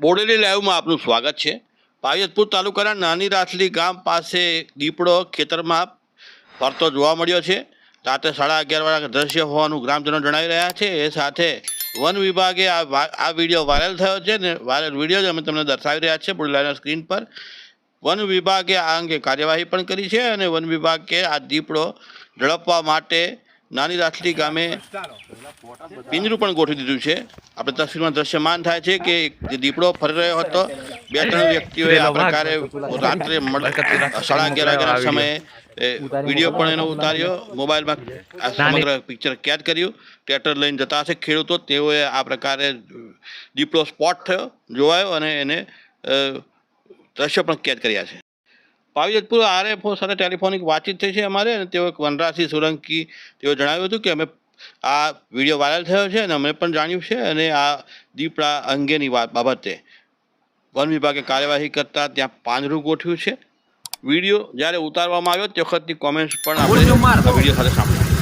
બોડેલી લાઈવમાં આપનું સ્વાગત છે. પાયતપુર તાલુકાના નાની રાસલી ગામ પાસે દીપડો ખેતરમાં ફરતો જોવા મળ્યો છે. રાત્રે સાડા અગિયાર વાળા દ્રશ્ય હોવાનું ગ્રામજનો જણાવી રહ્યા છે. એ સાથે વન વિભાગે આ આ વીડિયો વાયરલ થયો છે ને વાયરલ વીડિયો અમે તમને દર્શાવી રહ્યા છીએ બોડેલીના સ્ક્રીન પર. વન વિભાગે આ અંગે કાર્યવાહી પણ કરી છે અને વન વિભાગે આ દીપડો ઝડપવા માટે નાની રાસલી ગામે પિંજરું પણ ગોઠવી દીધું છે. આપણે તસવીરમાં દ્રશ્યમાન થાય છે કે જે દીપડો ફરી રહ્યો હતો બે ત્રણ વ્યક્તિઓએ આ પ્રકારે રાત્રે સાડા અગિયાર વાગ્યાના સમયે વીડિયો પણ એનો ઉતાર્યો. મોબાઈલમાં આ સમગ્ર પિક્ચર કેદ કર્યું. ટ્રેક્ટર લઈને જતા હશે ખેડૂતો તેઓએ આ પ્રકારે દીપડો સ્પોટ થયો જોવાયો અને એને દ્રશ્યો પણ કેદ કર્યા છે. પાવીજતપુર આરએફઓ સાથે ટેલિફોનિક વાતચીત થઈ છે અમારે અને તેઓ વનરાજસિંહ સોલંકી તેઓ જણાવ્યું હતું કે અમે આ વીડિયો વાયરલ થયો છે અને અમે પણ જાણ્યું છે અને આ દીપડા અંગેની વાત બાબતે વન વિભાગે કાર્યવાહી કરતા ત્યાં પાંજરું ગોઠવ્યું છે. વીડિયો જ્યારે ઉતારવામાં આવ્યો તે વખતની કોમેન્ટ્સ પણ આપણે વીડિયો સાથે સાંભળી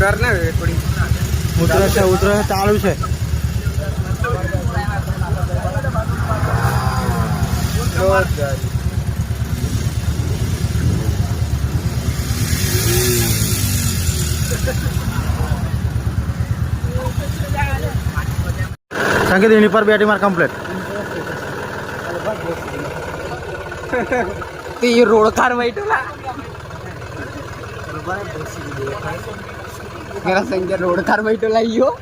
કરના થોડી. ઉતરે છે ઉતરે ચાલુ છે. Lanjut dari Sangkit ini par biar dimar komplit. Ti road car mai itu lah. Kira sangkit road car mai itu lah iyo.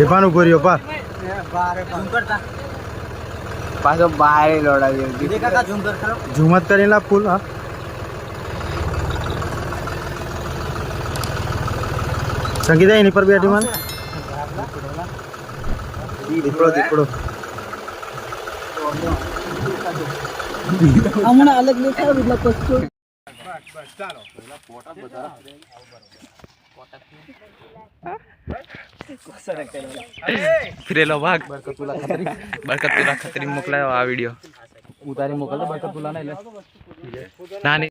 Ipan ukur yo par. પાછો બારે લોડાવ્યો ઝુમત કરીને લા ફૂલ હા. સંગીતા એની પર બેઠી મને. દીપડો દીપડો હમણાં અલગ લેખા એટલે પછી ફિરેલો ભાગ. બરકતુલા ખત્રી મોકલાયો આ વીડિયો. ઉતારી મોકલતો બરકતુલા ને એટલે. નાની